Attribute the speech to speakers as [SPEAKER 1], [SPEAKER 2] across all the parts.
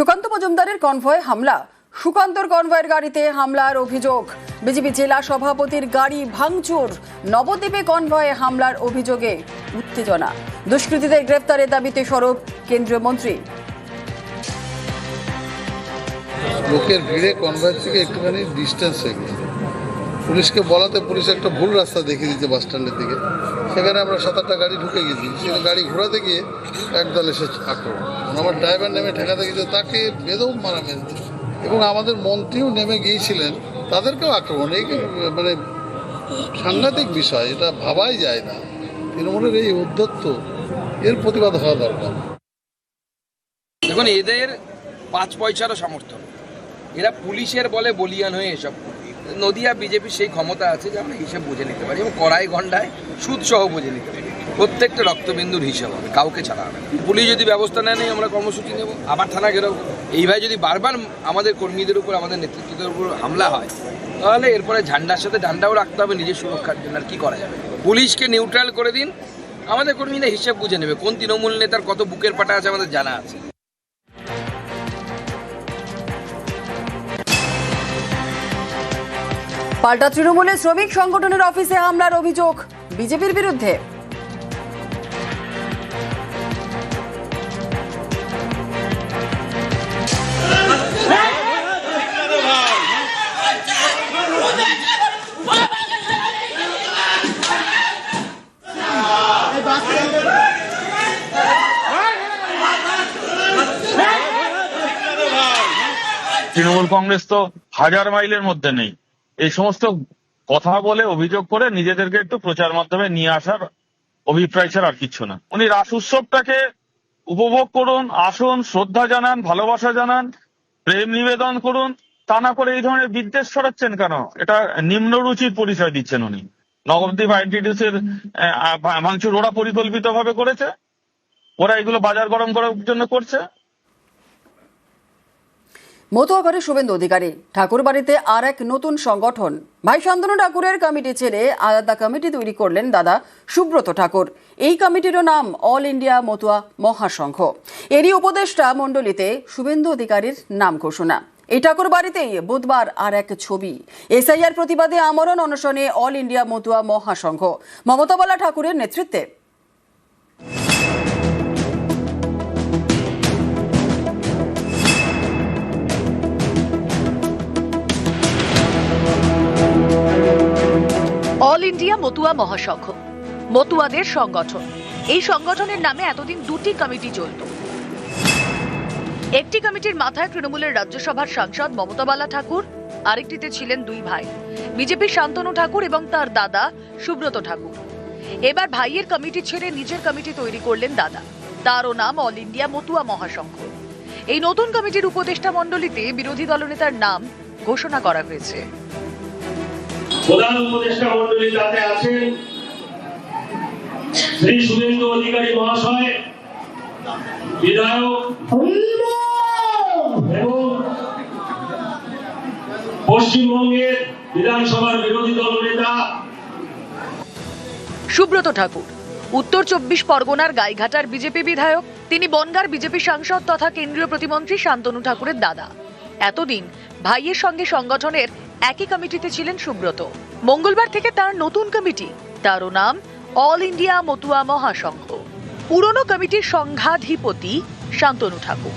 [SPEAKER 1] সুকান্ত মজুমদারের কনভয় হামলা। সুকান্তর কনভয়ের গাড়িতে হামলার অভিযোগ। বিজেপি জেলা সভাপতির গাড়ি ভাঙচুর। নবদ্বীপে কনভয়ে হামলার অভিযোগে উত্তেজনা। দুষ্কৃতীদের গ্রেফতারের দাবিতে সরব কেন্দ্রীয় মন্ত্রী।
[SPEAKER 2] লোকের ভিড়ে কনভয়ের থেকে একটুখানি ডিস্টেন্স হয়ে গেছে। পুলিশকে বলাতে পুলিশ একটা ভুল রাস্তা দেখিয়ে দিচ্ছে বাস স্ট্যান্ডের দিকে। সেখানে আমরা সাত আটটা গাড়ি ঢুকে গেছি। সেখানে গাড়ি ঘোরাতে গিয়ে একদল এসে আক্রমণ। আমার ড্রাইভার নেমে ঠেকাতে গেছে তাকে বেদম মারা মেরেছে এবং আমাদের মন্ত্রীও নেমে গিয়েছিলেন, তাদেরকেও আক্রমণ। এই মানে সাংঘাতিক বিষয়, এটা ভাবাই যায় না। তৃণমূলের এই উদ্ধত্ত, এর প্রতিবাদ হওয়া দরকার।
[SPEAKER 3] দেখুন, এদের পাঁচ পয়সারও সামর্থ্য। নেই। এরা পুলিশের বলে বলিয়ান হয়ে এসব। নদিয়া বিজেপির সেই ক্ষমতা আছে যে আমরা হিসেব বুঝে নিতে পারি এবং কড়াই ঘন্টায় সুদ সহ বুঝে নিতে পারি। প্রত্যেকটা রক্তবিন্দুর হিসাব হবে, কাউকে ছাড়া হবে। পুলিশ যদি ব্যবস্থা নেয় আমরা কর্মসূচি নেব, আবার থানা ঘেরাও এইভাবে যদি বারবার আমাদের কর্মীদের উপর, আমাদের নেতৃত্বদের উপর হামলা হয়, তাহলে এরপরে ঝান্ডার সাথে ডান্ডাও রাখতে হবে নিজের সুরক্ষার জন্য, আর কি করা যাবে? পুলিশকে নিউট্রাল করে দিন, আমাদের কর্মীরা হিসেব বুঝে নেবে, কোন তৃণমূল নেতার কত বুকের পাটা আছে আমাদের জানা আছে।
[SPEAKER 1] পাল্টা তৃণমূলের শ্রমিক সংগঠনের অফিসে হামলার অভিযোগ বিজেপির বিরুদ্ধে।
[SPEAKER 4] তৃণমূল কংগ্রেস তো হাজার মাইলের মধ্যে নেই। এই সমস্ত কথা বলে, অভিযোগ করে নিজেদেরকে একটু প্রচার মাধ্যমে নিয়ে আসার অভিপ্রায় ছাড়া আর কিছু না। উনি রাস উৎসবটাকে উপভোগ করুন, আসুন, শ্রদ্ধা জানান, ভালোবাসা জানান, প্রেম নিবেদন করুন। তা না করে এই ধরনের বিদ্বেষ ছড়াচ্ছেন কেন? এটা নিম্ন রুচির পরিচয় দিচ্ছেন উনি। নবদ্বীপ আইনটিডিউসের ভাঙচুর ওরা পরিকল্পিত ভাবে করেছে। ওরা এগুলো বাজার গরম করার জন্য করছে।
[SPEAKER 1] মতুয়া করে শুভেন্দু অধিকারী। ঠাকুর বাড়িতে আর এক নতুন সংগঠন। ভাই শান্তনু ঠাকুরের কমিটি ছেড়ে আলাদা কমিটি তৈরি করলেন দাদা সুব্রত ঠাকুর। এই কমিটিরও নাম অল ইন্ডিয়া মতুয়া মহাসংঘ। এরই উপদেষ্টা মণ্ডলীতে শুভেন্দু অধিকারীর নাম ঘোষণা। এই ঠাকুর বাড়িতেই বুধবার আর এক ছবি। এসআইআর প্রতিবাদে আমরণ অনশনে অল ইন্ডিয়া মতুয়া মহাসংঘ। মমতা মমতাবালা ঠাকুরের নেতৃত্বে।
[SPEAKER 5] ইন্ডিয়া মতুয়া মহাসংঘ, মতুয়াদের সংগঠন। এই সংগঠনের নামে এতদিন দুটি কমিটি চলত। একটি কমিটির মাথায় তৃণমূলের রাজ্যসভার সাংসদ মমতাবালা ঠাকুর, আরেকটিতে ছিলেন দুই ভাই বিজেপির শান্তনু ঠাকুর এবং তার দাদা সুব্রত ঠাকুর। এবার ভাইয়ের কমিটি ছেড়ে নিজের কমিটি তৈরি করলেন দাদা। তারও নাম অল ইন্ডিয়া মতুয়া মহাসংঘ। এই নতুন কমিটির উপদেষ্টা মণ্ডলীতে বিরোধী দলনেতার নাম ঘোষণা করা হয়েছে।
[SPEAKER 6] প্রধান উপদেষ্টা মন্ডলী তাতে আছেন শ্রী শুভেন্দু অধিকারী মহাশয়, বিধায়ক এবং পশ্চিমবঙ্গের বিধানসভার বিরোধী দল নেতা।
[SPEAKER 5] সুব্রত ঠাকুর, উত্তর চব্বিশ পরগনার গাইঘাটার বিজেপি বিধায়ক, তিনি বনগার বিজেপি সাংসদ তথা কেন্দ্রীয় প্রতিমন্ত্রী শান্তনু ঠাকুরের দাদা। এতদিন ভাইয়ের সঙ্গে সংগঠনের একই কমিটিতে ছিলেন সুব্রত। মঙ্গলবার থেকে তার নতুন কমিটি, তারও নাম অল ইন্ডিয়া মতুয়া মহাসংঘ। পুরনো কমিটির সংঘাধিপতি শান্তনু ঠাকুর।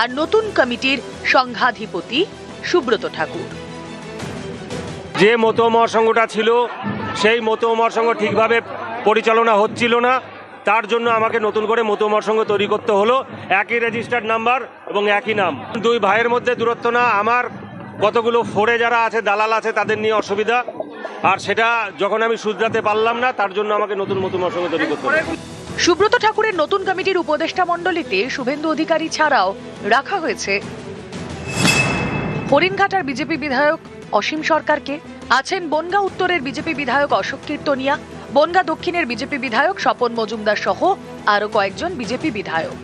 [SPEAKER 5] আর নতুন কমিটির সংঘাধিপতি সুব্রত ঠাকুর।
[SPEAKER 7] যে মতো মহাসংঘটা ছিল, সেই মতো মহাসংঘ ঠিকভাবে পরিচালনা হচ্ছিল না। তার জন্য আমাকে নতুন করে মতো মহাসংঘ তৈরি করতে হলো। একই রেজিস্টার্ড নাম্বার এবং একই নাম। দুই ভাইয়ের মধ্যে দূরত্ব না, আমার কতগুলো ফোরে যারা আছে, দালাল আছে, তাদের নিয়ে অসুবিধা। আর সেটা যখন আমি শুধরাতে পারলাম না, তার জন্য আমাকে নতুন নতুন মহাসংঘ তৈরি করতে
[SPEAKER 5] সুব্রত ঠাকুরের নতুন কমিটির উপদেষ্টা মণ্ডলীতে শুভেন্দু অধিকারী ছাড়াও রাখা হয়েছে। হরিণঘাটার বিজেপি বিধায়ক অসীম সরকারকে, আছেন বনগা উত্তরের বিজেপি বিধায়ক অশোক কীর্তনিয়া, বনগা দক্ষিণের বিজেপি বিধায়ক স্বপন মজুমদার সহ আরও কয়েকজন বিজেপি বিধায়ক।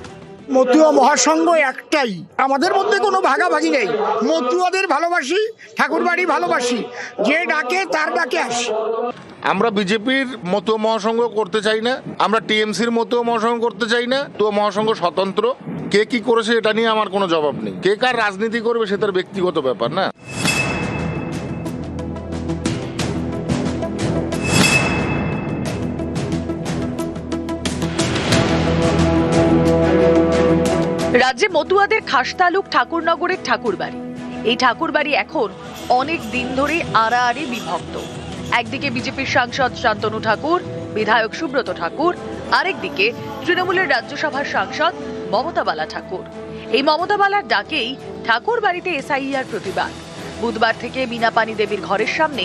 [SPEAKER 8] মতুয়া মহাসংঘ একটাই। আমাদের মধ্যে কোনো ভাগাভাগি নেই। মতুয়াদের ভালোবাসি, ঠাকুরবাড়ি ভালোবাসি। যে ডাকে, তার ডাকে আসি।
[SPEAKER 9] আমরা বিজেপির মতো মহাসংঘ করতে চাই না। আমরা টিএমসির মতো মহাসংঘ করতে চাই না। তো মহাসংঘ স্বতন্ত্র। কে কি করেছে, এটা নিয়ে আমার কোনো জবাব নেই। কে কার রাজনীতি করবে, সে তার ব্যক্তিগত ব্যাপার, না?
[SPEAKER 5] রাজ্যে মতুয়াদের খাসতালুক ঠাকুরনগরের ঠাকুরবাড়ি। এই ঠাকুরবাড়ি এখন অনেক দিন ধরে আড়াআড়ি বিভক্ত। একদিকে বিজেপির সাংসদ শান্তনু ঠাকুর, বিধায়ক সুব্রত ঠাকুর, আরেকদিকে তৃণমূলের রাজ্যসভার সাংসদ মমতা বালা ঠাকুর। এই মমতা বালার ডাকেই ঠাকুর বাড়িতে এসআইআর প্রতিবাদ। বুধবার থেকে বিনাপানি দেবীর ঘরের সামনে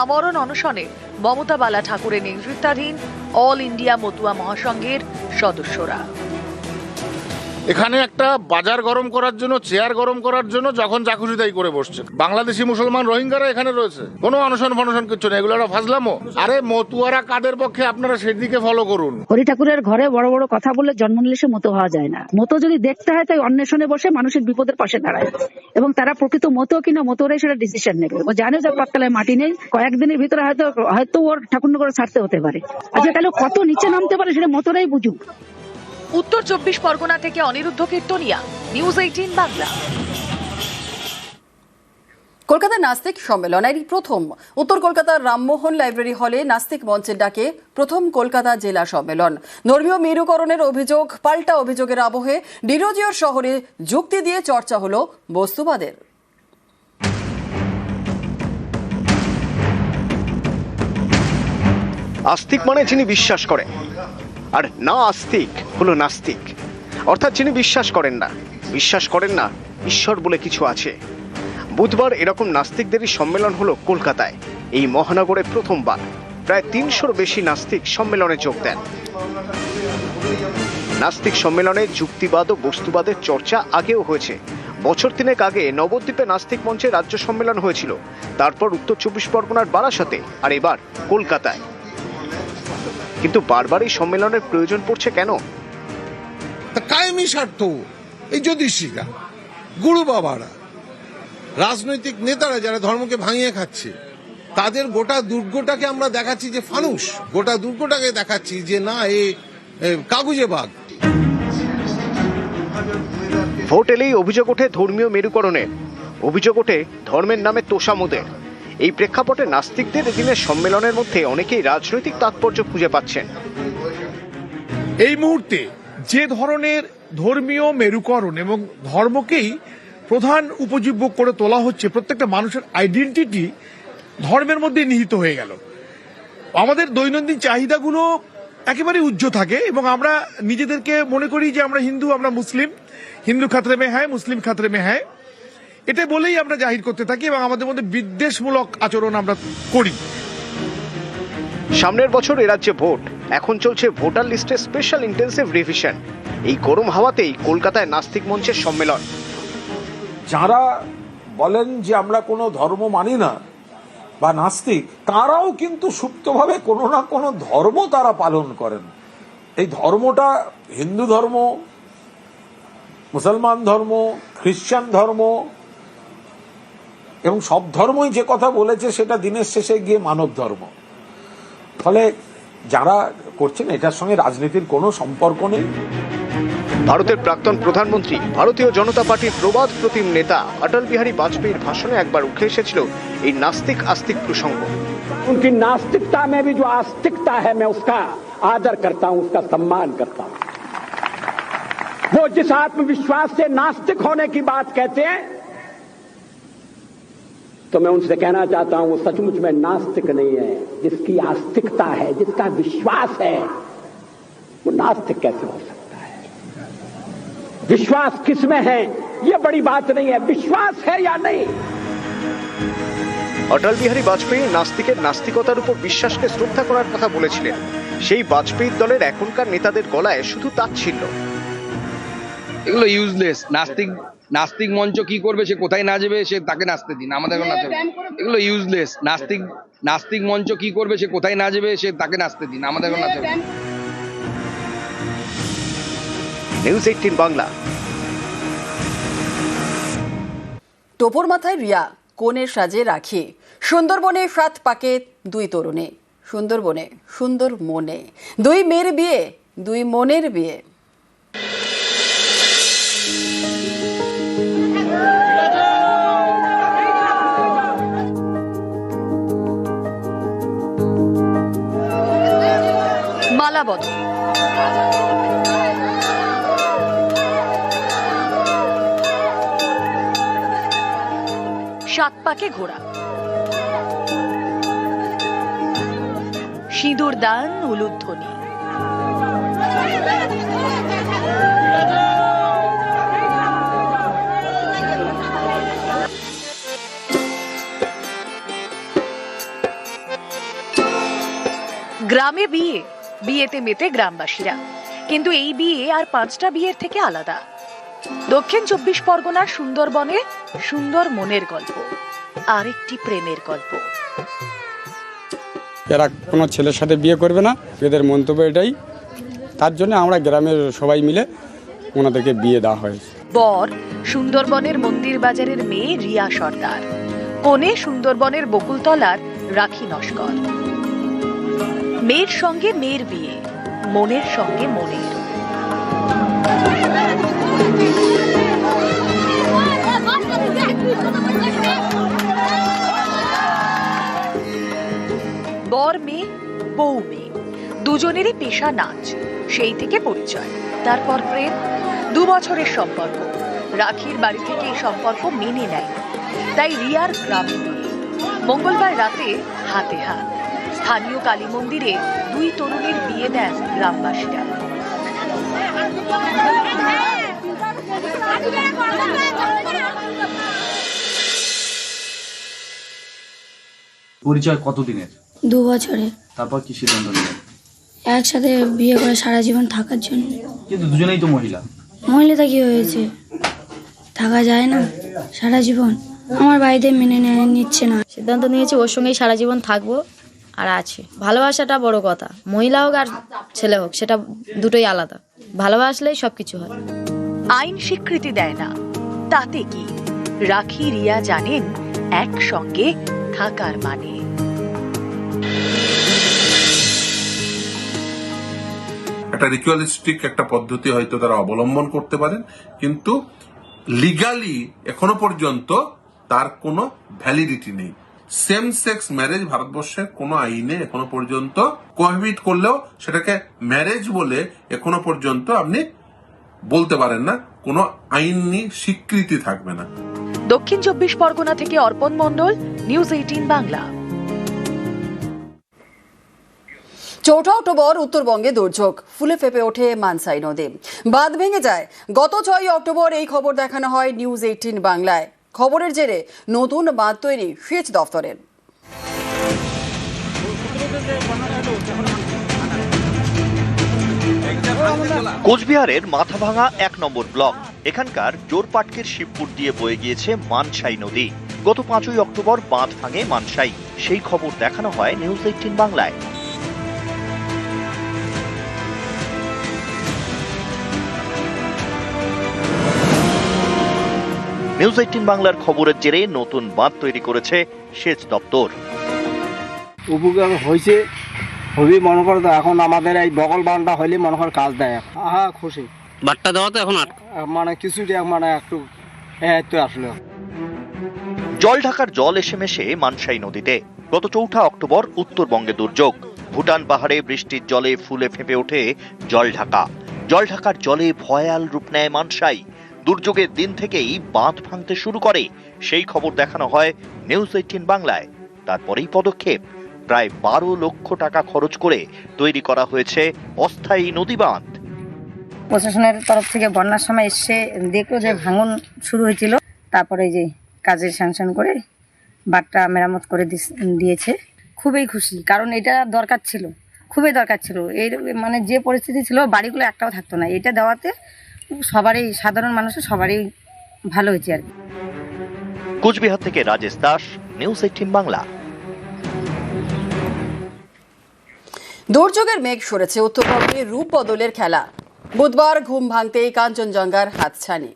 [SPEAKER 5] আমরণ অনশনে মমতা বালা ঠাকুরের নেতৃত্বাধীন অল ইন্ডিয়া মতুয়া মহাসংঘের সদস্যরা।
[SPEAKER 9] এখানে একটা বাজার গরম করার জন্য, চেয়ার গরম করার জন্য যখন খুশি তাই করে বসছে বাংলাদেশি মুসলমান রোহিঙ্গারা এখানে রয়েছে। কোনো অনশন ফনশন কিচ্ছু নেই, এগুলো একটা ফাজলামো। আরে মতুয়ারা কাদের পক্ষে আপনারা সেদিকে ফলো করুন?
[SPEAKER 10] হরি ঠাকুরের ঘরে বড় বড় কথা বলে জন্ম নিলে মতো হওয়া যায় না। মতো যদি দেখতে হয় তাই অন্বেষণে বসে মানুষের বিপদের পাশে দাঁড়ায়। এবং তারা প্রকৃত মতো কিনা মতোরাই সেটা ডিসিশন নেবে। ও জানে যে পাততলায় মাটি নেই, কয়েকদিনের ভিতরে হয়তো হয়তো ওর ঠাকুরনগরে ছাড়তে হতে পারে। আচ্ছা তাহলে কত নিচে নামতে পারে সেটা মতোরাই বুঝুক।
[SPEAKER 5] উত্তর চব্বিশ পরগনা থেকে অনিরুদ্ধ কীর্তনিয়া নিউজ এইটিন বাংলা।
[SPEAKER 1] কলকাতা নাস্তিক সম্মেলনের প্রথম। উত্তর কলকাতার রামমোহন লাইব্রেরি হলে নাস্তিক মঞ্চের ডাকে প্রথম কলকাতা জেলা সম্মেলন। ধর্মীয় মেরুকরণের অভিযোগ পাল্টা অভিযোগের আবহে ডিরোজিওর শহরে যুক্তি দিয়ে চর্চা হলো বস্তুবাদের।
[SPEAKER 11] আস্তিক মানে যিনি বিশ্বাস করেন। আর না আস্তিক, হলো নাস্তিক। অর্থাৎ যিনি বিশ্বাস করেন না, বিশ্বাস করেন না, ঈশ্বর বলে কিছু আছে। বুধবার এরকম নাস্তিকদেরই সম্মেলন হলো কলকাতায়। এই মহানগরে প্রথমবার। প্রায় তিনশোর বেশি নাস্তিক সম্মেলনে যোগ দেন। নাস্তিক সম্মেলনে যুক্তিবাদ ও বস্তুবাদের চর্চা আগেও হয়েছে। বছর তিনেক আগে নবদ্বীপে নাস্তিক মঞ্চে রাজ্য সম্মেলন হয়েছিল। তারপর উত্তর চব্বিশ পরগনার বারাসাতে, আর এবার কলকাতায়। কিন্তু বারবার এই সম্মেলনের প্রয়োজন পড়ছে কেন?
[SPEAKER 12] তা কায়েমি স্বার্থ এই জ্যোতিষীরা গুরু বাবারা রাজনৈতিক নেতারা যারা ধর্মকে ভাঙিয়ে খাচ্ছে তাদের গোটা দুর্গটাকে আমরা দেখাচ্ছি যে ফানুস গোটা দুর্গটাকে দেখাচ্ছি যে না এ এ কাগুজে বাঘ।
[SPEAKER 11] ভোট এলেই অভিযোগ ওঠে ধর্মীয় মেরুকরণের অভিযোগ ওঠে ধর্মের নামে তোষামোদের। এই প্রেক্ষাপটে নাস্তিকদের এদিনের সম্মেলনের মধ্যে অনেকেই রাজনৈতিক তাৎপর্য খুঁজে পাচ্ছেন।
[SPEAKER 8] এই মুহূর্তে যে ধরনের ধর্মীয় মেরুকরণ এবং ধর্মকেই প্রধান উপজীব্য করে তোলা হচ্ছে, প্রত্যেকটা মানুষের আইডেন্টিটি ধর্মের মধ্যে নিহিত হয়ে গেল। আমাদের দৈনন্দিন চাহিদাগুলো একেবারে উজ্জ্ব থাকে এবং আমরা নিজেদেরকে মনে করি যে আমরা হিন্দু, আমরা মুসলিম। হিন্দু খাতরে মে হ্যায় মুসলিম খাতরে মে হ্যায় এটা বলেই আমরা জাহির করতে থাকি এবং আমাদের মধ্যে বিদ্বেষমূলক আচরণ আমরা করি।
[SPEAKER 11] সামনের বছর এ রাজ্যে ভোট। এখন চলছে ভোটার লিস্টে স্পেশাল ইন্টেন্সিভ রিভিশন এই গরম হাওয়াতেই কলকাতায় নাস্তিক মঞ্চের সম্মেলন।
[SPEAKER 13] যারা বলেন যে আমরা কোনো ধর্ম মানি না বা নাস্তিক তারাও কিন্তু সুপ্তভাবে কোনো না কোনো ধর্ম তারা পালন করেন। এই ধর্মটা হিন্দু ধর্ম মুসলমান ধর্ম খ্রিস্টান ধর্ম এবং সব ধর্মই যে কথা বলেছে সেটা দিনের শেষে গিয়ে মানব ধর্ম ফলে যারা করছেন এটার সঙ্গে রাজনীতির কোনো সম্পর্ক নেই
[SPEAKER 11] ভারতের প্রাক্তন প্রধানমন্ত্রী ভারতীয় জনতা পার্টির প্রবাদ প্রতিম নেতা অটল বিহারী বাজপেয়ীর ভাষণে একবার উঠে এসেছিল এই নাস্তিক আস্তিক প্রসঙ্গ
[SPEAKER 6] उनकी नास्तिकता में भी जो आस्तिकता है मैं उसका आदर करता हूं उसका सम्मान करता हूं वो जिस आत्मविश्वास से नास्तिक होने की बात कहते हैं तो मैं उनसे कहना चाहता हूं वो सचमुच में नास्तिक नहीं है जिसकी आस्तिकता है जिसका विश्वास है वो नास्तिक कैसे हो सकता है विश्वास किसमें है ये बड़ी बात नहीं है विश्वास है या नहीं
[SPEAKER 11] অটল বিহারী বাজপেয়ী নাস্তিকের নাস্তিকতার উপর বিশ্বাসকে শ্রদ্ধা করার কথা বলেছিলেন সেই বাজপেয়ীর দলের এখনকার নেতাদের গলায় শুধু তাচ্ছিল্য
[SPEAKER 3] এগুলো ইউজলেস নাস্তিক নাস্তিক মঞ্চ কি করবে সে কোথায় নাচবে সে তাকে নাচতে দিন আমাদের এখন নাচবে এগুলো ইউজলেস নাস্তিক নাস্তিক মঞ্চ কি করবে সে কোথায় নাচবে সে তাকে নাচতে দিন আমাদের এখন নাচবে
[SPEAKER 11] নিউজ এইটিন বাংলা।
[SPEAKER 1] টোপর মাথায় রিয়া কোণের সাজে রাখি। সুন্দরবনে সাত পাকে দুই তরুণে। সুন্দরবনে সুন্দর মনে দুই মেয়ের বিয়ে দুই মনের বিয়ে।
[SPEAKER 5] মালাবদল সাত পাকে ঘোড়া। সিঁদুর দান উলুধ্বনি। গ্রামে বিয়ে। বিয়েতে মেতে গ্রামবাসীরা। কিন্তু এই বিয়ে আর পাঁচটা বিয়ের থেকে আলাদা। দক্ষিণ চব্বিশ পরগনার সুন্দরবনে সুন্দর মনের গল্প আরেকটি প্রেমের গল্প।
[SPEAKER 14] এরা কোনো ছেলের সাথে বিয়ে করবে না এদের মন্তব্য এটাই। তার জন্য আমরা গ্রামের সবাই মিলে ওনাদেরকে বিয়ে দেওয়া হয়েছে
[SPEAKER 5] বর সুন্দরবনের মন্দির বাজারের মেয়ে রিয়া সর্দার। কনে সুন্দরবনের বকুলতলার রাখি নস্কর। মেয়ের সঙ্গে মেয়ের বিয়ে, মনের সঙ্গে মনের। বর মেয়ে, বউ মেয়ে, দুজনেরই পেশা নাচ, সেই থেকে পরিচয়। তারপর প্রেম, দু বছরের সম্পর্ক। রাখির বাড়ি থেকে এই সম্পর্ক মেনে নেয়। তাই রিয়ার গ্রামে। মঙ্গলবার রাতে হাতে হাত। স্থানীয় কালী মন্দিরে দুই তরুণীর বিয়ে দেন গ্রামবাসীরা।
[SPEAKER 15] পরিচয় কতদিনের?
[SPEAKER 16] দু বছরে।
[SPEAKER 15] তারপর কি সিদ্ধান্ত নিলেন?
[SPEAKER 16] একসাথে বিয়ে করে সারা জীবন থাকার জন্য।
[SPEAKER 15] কিন্তু দুজনেই তো মহিলা।
[SPEAKER 16] মহিলাটা কি হয়েছে? থাকা যায় না সারা জীবন। আমার বাড়িতে মেনে নেয় নিচ্ছে না।
[SPEAKER 17] সিদ্ধান্ত নিয়েছি ওর সঙ্গেই সারা জীবন থাকব। আর আছে। ভালোবাসাটা বড় কথা। মহিলা হোক আর ছেলে হোক সেটা দুটোই আলাদা। ভালোবাসলেই সব কিছু হয়।
[SPEAKER 5] আইন স্বীকৃতি দেয় না। তাতে কি? রাখি রিয়া জানেন একসঙ্গে থাকার মানে।
[SPEAKER 13] একটা রিচুয়ালিস্টিক একটা পদ্ধতি হয়তো তারা অবলম্বন করতে পারেন কিন্তু লিগালি এখনও পর্যন্ত তার কোনো ভ্যালিডিটি নেই। সেম সেক্স ম্যারেজ ভারতবর্ষের কোনো আইনে এখনও পর্যন্ত কোহাবিট করলেও সেটাকে ম্যারেজ বলে এখনও পর্যন্ত আপনি বলতে পারেন না কোনো আইনি স্বীকৃতি থাকবে না।
[SPEAKER 5] দক্ষিণ চব্বিশ পরগনা থেকে অর্পণ মণ্ডল নিউজ এইটিন বাংলা।
[SPEAKER 1] চৌঠা অক্টোবর উত্তরবঙ্গে দুর্যোগ ফুলে ফেপে ওঠে মানসাই নদী। বাঁধ ভেঙে যায়। গত ছয় অক্টোবর এই খবর দেখানো হয় নিউজ এইটিন বাংলায়। খবরের জেরে নতুন বাঁধ তৈরি সেচ দফতরের।
[SPEAKER 18] কোচবিহারের মাথাভাঙা এক নম্বর ব্লক। এখানকার জোরপাটকের শিবপুর দিয়ে বয়ে গিয়েছে মানসাই নদী। গত পাঁচই অক্টোবর বাঁধ ভাঙে মানসাই। সেই খবর দেখানো হয় নিউজ এইটিন বাংলায়। নিউজ এইটিন বাংলার খবরের জেরে নতুন বাঁধ তৈরি করেছে সেচ দপ্তর।
[SPEAKER 14] উপকার হয়েছে খুবই মনে করো এখন আমাদের এই বগল বানটা হইলে মনে কর কাজ দেয়। হ্যাঁ খুশি।
[SPEAKER 15] বাট্টা দেওয়া তো এখন
[SPEAKER 14] মানে কিছুটা মানে একটু তো আসলে।
[SPEAKER 18] জল ঢাকার জল এসে মেশে মানসাই নদীতে। গত চৌঠা অক্টোবর উত্তরবঙ্গে দুর্যোগ। ভুটান পাহাড়ে বৃষ্টির জলে ফুলে ফেঁপে ওঠে জল ঢাকা। জল ঢাকার জলে ভয়াল রূপ নেয় মানসাই। দুর্যোগের দিন থেকেই বাঁধ ভাঙতে শুরু করে। সেই খবর দেখানো হয় নিউজ এইটিন বাংলায়। তারপরেই পদক্ষেপ। প্রায় বারো লক্ষ টাকা খরচ করে তৈরি করা হয়েছে অস্থায়ী নদী বাঁধ
[SPEAKER 19] প্রশাসনের তরফ থেকে বন্যার সময় এসে দেখল যে ভাঙন শুরু হয়েছিল। তারপরে যে কাজের স্যাংশন করে বাটটা মেরামত করে দিয়েছে। খুবই খুশি, কারণ এটা দরকার ছিল। খুবই দরকার ছিল। এই মানে যে পরিস্থিতি ছিল, বাড়িগুলো একটাও থাকতো না। এটা দেওয়াতে সবারই সাধারণ মানুষের সবারই ভালো হয়েছে আর কি।
[SPEAKER 18] কুচবিহার থেকে রাজেশ দাস নিউজ এইটিন বাংলা।
[SPEAKER 1] দুর্যোগের মেঘ সরেছে উত্তরবঙ্গে রূপ বদলের খেলা। বুধবার ঘুম ভাঙতেই কাঞ্চনজঙ্ঘার হাতছানি।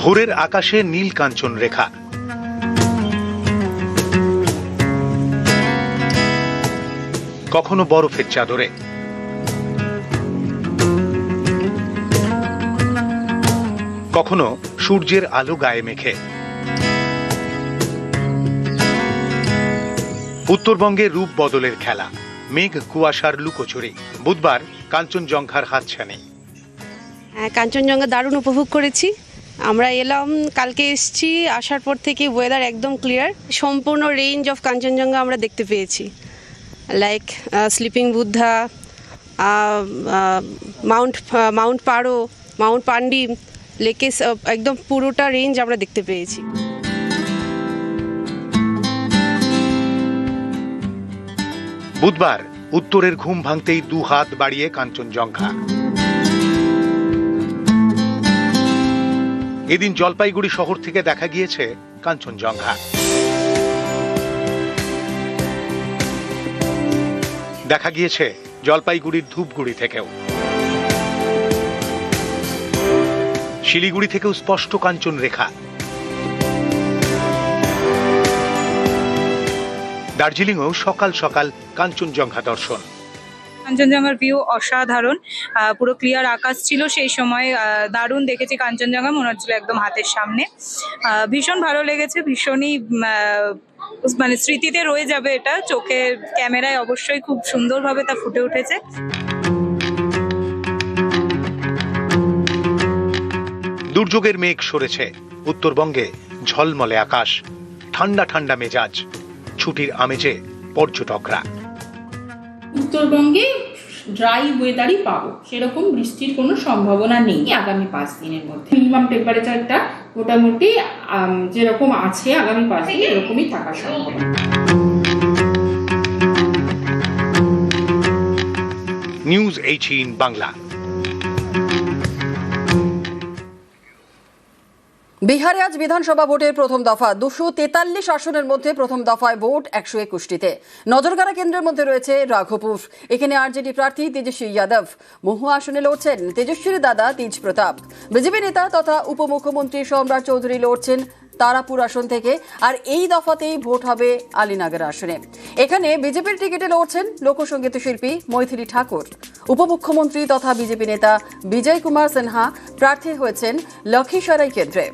[SPEAKER 20] ভোরের আকাশে নীল কাঞ্চন রেখা কখনো বরফের চাদরে। কখনো সূর্যের আলো গায়ে মেখে। উত্তরবঙ্গে রূপ বদলের খেলা। মেঘ কুয়াশার লুকোচুরি। বুধবার কাঞ্চনজঙ্ঘার হাতছানি।
[SPEAKER 21] হ্যাঁ কাঞ্চনজঙ্ঘা দারুণ উপভোগ করেছি। আমরা এলাম, কালকে এসছি, আসার পর থেকে ওয়েদার একদম ক্লিয়ার সম্পূর্ণ রেঞ্জ অফ কাঞ্চনজঙ্ঘা আমরা দেখতে পেয়েছি। Like sleeping Buddha mount mount পারো মাউন্ট পান্ডিম লেকে একদম পুরোটা রেঞ্জ আমরা দেখতে পেয়েছি।
[SPEAKER 20] বুধবার, উত্তরের ঘুম ভাঙতেই দু হাত বাড়িয়ে কাঞ্চনজঙ্ঘা। এদিন জলপাইগুড়ি শহর থেকে দেখা গিয়েছে কাঞ্চনজঙ্ঘা। দেখা গিয়েছে জলপাইগুড়ির ধূপগুড়ি থেকেও। শিলিগুড়ি থেকেও স্পষ্ট কাঞ্চন রেখা। দার্জিলিংয়েও সকাল সকাল কাঞ্চনজঙ্ঘা দর্শন।
[SPEAKER 22] কাঞ্চনজঙ্ঘার ভিউ অসাধারণ। পুরো ক্লিয়ার আকাশ ছিল সেই সময় দারুণ দেখেছি কাঞ্চনজঙ্ঘা, মনে হচ্ছিল একদম হাতের সামনে। ভীষণ ভালো লেগেছে, ভীষণই মানে স্মৃতিতে রয়ে যাবে এটা। চোখে ক্যামেরায় অবশ্যই খুব সুন্দরভাবে তা ফুটে উঠেছে।
[SPEAKER 20] দুর্যোগের মেঘ সরেছে। উত্তরবঙ্গে ঝলমলে আকাশ। ঠান্ডা ঠান্ডা মেজাজ। ছুটির আমেজে পর্যটকরা।
[SPEAKER 23] উত্তরবঙ্গে ড্রাই ওয়েদারই পাবো। সেরকম বৃষ্টির কোনো সম্ভাবনা নেই আগামী পাঁচ দিনের মধ্যে। মিনিমাম টেম্পারেচারটা মোটামুটি যেরকম আছে আগামী পাঁচ দিন এরকমই থাকার সম্ভব।
[SPEAKER 20] নিউজ এইটিন বাংলা
[SPEAKER 1] বিহারে আজ বিধানসভা ভোটের প্রথম দফা। দুশো তেতাল্লিশ আসনের মধ্যে প্রথম দফায় ভোট একশো একুশটিতে। নজরকাড়া কেন্দ্রের মধ্যে রয়েছে রাঘপুর এখানে আরজেডি প্রার্থী তেজস্বী যাদব। মহু আসনে লড়ছেন তেজস্বীর দাদা তেজ প্রতাপ বিজেপি নেতা তথা উপমুখ্যমন্ত্রী সম্রাট চৌধুরী লড়ছেন তারাপুর আসন থেকে, আর এই দফাতেই ভোট হবে আলীনগর আসনে। এখানে বিজেপির টিকিটে লড়ছেন লোকসঙ্গীত শিল্পী মৈথিলি ঠাকুর। উপমুখ্যমন্ত্রী তথা বিজেপি নেতা বিজয় কুমার সিনহা প্রার্থী হয়েছেন লক্ষীসরাই কেন্দ্রে।